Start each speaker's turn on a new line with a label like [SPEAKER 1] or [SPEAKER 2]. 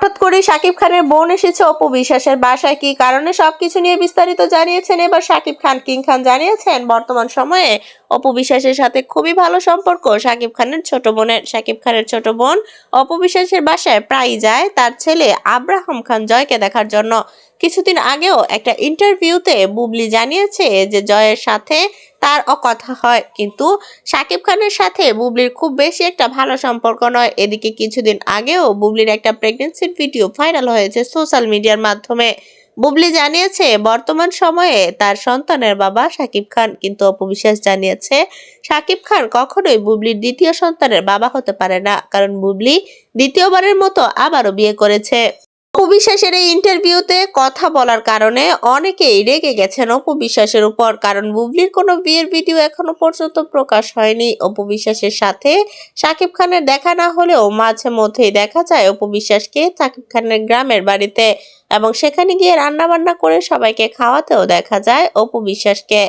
[SPEAKER 1] হঠাৎ করে শাকিব খানের বোন এসেছে অপু বিশ্বাসের বাসায়। কি কারণে সবকিছু নিয়ে বিস্তারিত জানিয়েছেন এবার শাকিব খান। কিং খান জানিয়েছেন, বর্তমান সময়ে অপু বিশ্বাসের সাথে খুবই ভালো সম্পর্ক শাকিব খানের ছোট বোনের। শাকিব খানের ছোট বোন অপু বিশ্বাসের বাসায় প্রায়ই যায় তার ছেলে আব্রাহাম খান জয়কে দেখার জন্য। কিছুদিন আগেও একটা ইন্টারভিউতে বুবলি জানিয়েছে যে জয়ের সাথে তার অকথা হয়। কিন্তু শাকিব খানের সাথে বুবলির খুব বেশি একটা ভালো সম্পর্ক নয়। এদিকে কিছুদিন আগেও বুবলির একটা প্রেগনেন্সির ভিডিও ভাইরাল হয়েছে সোশ্যাল মিডিয়ার মাধ্যমে। বুবলি জানিয়েছে, বর্তমান সময়ে তার সন্তানের বাবা শাকিব খান। কিন্তু অপবিশ্বাস জানিয়েছে, শাকিব খান কখনোই বুবলির দ্বিতীয় সন্তানের বাবা হতে পারে না। কারণ বুবলি দ্বিতীয়বারের মতো আবারও বিয়ে করেছে। বিশ্বাসের এই ইন্টারভিউতে কথা বলার কারণে অনেকেই রেগে গেছেন অপু বিশ্বাসের উপর। কারণ বুবলির কোনো বিয়ের ভিডিও এখনও পর্যন্ত প্রকাশ হয়নি। অপু বিশ্বাসের সাথে শাকিব খানের দেখা না হলেও মাঝে মধ্যেই দেখা যায় অপু বিশ্বাসকে শাকিব খানের গ্রামের বাড়িতে। এবং সেখানে গিয়ে রান্না বান্না করে সবাইকে খাওয়াতেও দেখা যায় অপু বিশ্বাসকে।